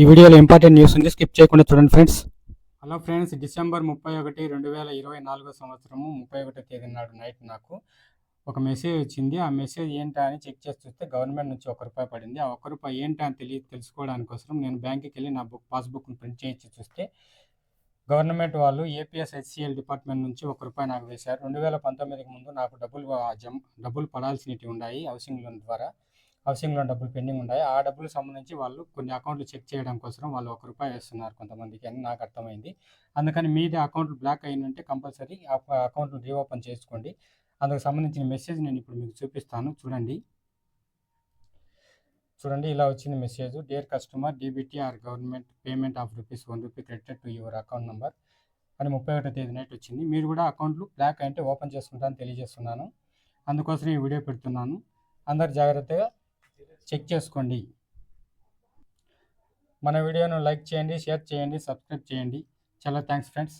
ఈ వీడియోలో important news ఉంది. స్కిప్ చేయకుండా చూడండి ఫ్రెండ్స్. హలో ఫ్రెండ్స్ డిసెంబర్ ముప్పై ఒకటి రెండు వేల ఇరవై నాలుగో సంవత్సరము ముప్పై ఒకటో తేదీ నాడు నైట్ నాకు ఒక మెసేజ్ వచ్చింది. ఆ మెసేజ్ ఏంటా అని చెక్ చేసి చూస్తే గవర్నమెంట్ నుంచి ఒక రూపాయి పడింది. ఆ ఒక్క రూపాయి ఏంటా అని తెలియ తెలుసుకోవడానికి కోసం నేను బ్యాంక్కి వెళ్ళి నా బుక్ పాస్బుక్ని ప్రింట్ చేయించి చూస్తే గవర్నమెంట్ వాళ్ళు ఏపీఎస్ హెచ్సిఎల్ డిపార్ట్మెంట్ నుంచి ఒక రూపాయి నాకు వేశారు. రెండు వేల పంతొమ్మిదికి ముందు నాకు డబ్బులు జమ డబ్బులు పడాల్సినవి ఉన్నాయి హౌసింగ్ లోన్ ద్వారా. హౌసింగ్లో డబ్బులు పెండింగ్ ఉన్నాయి ఆ డబ్బులకు సంబంధించి వాళ్ళు కొన్ని అకౌంట్లు చెక్ చేయడం కోసం వాళ్ళు ఒక రూపాయి వేస్తున్నారు కొంతమందికి అని నాకు అర్థమైంది. అందుకని మీది అకౌంట్లు బ్లాక్ అయిందంటే కంపల్సరీ ఆ అకౌంట్లు రీఓపెన్ చేసుకోండి. అందుకు సంబంధించిన మెసేజ్ నేను ఇప్పుడు మీకు చూపిస్తాను. చూడండి. చూడండి ఇలా వచ్చిన message. Dear customer DBT or government payment of rupees one rupee credited to your account number అని ముప్పై ఒకటో తేదీ నైట్ వచ్చింది. మీరు కూడా అకౌంట్లు బ్లాక్ అంటే ఓపెన్ చేసుకుంటారని తెలియజేస్తున్నాను. అందుకోసం ఈ వీడియో పెడుతున్నాను. అందరు జాగ్రత్తగా చెక్ చేసుకోండి. మన వీడియోను లైక్ చేయండి షేర్ చేయండి సబ్స్క్రైబ్ చేయండి. చాలా థ్యాంక్స్ ఫ్రెండ్స్.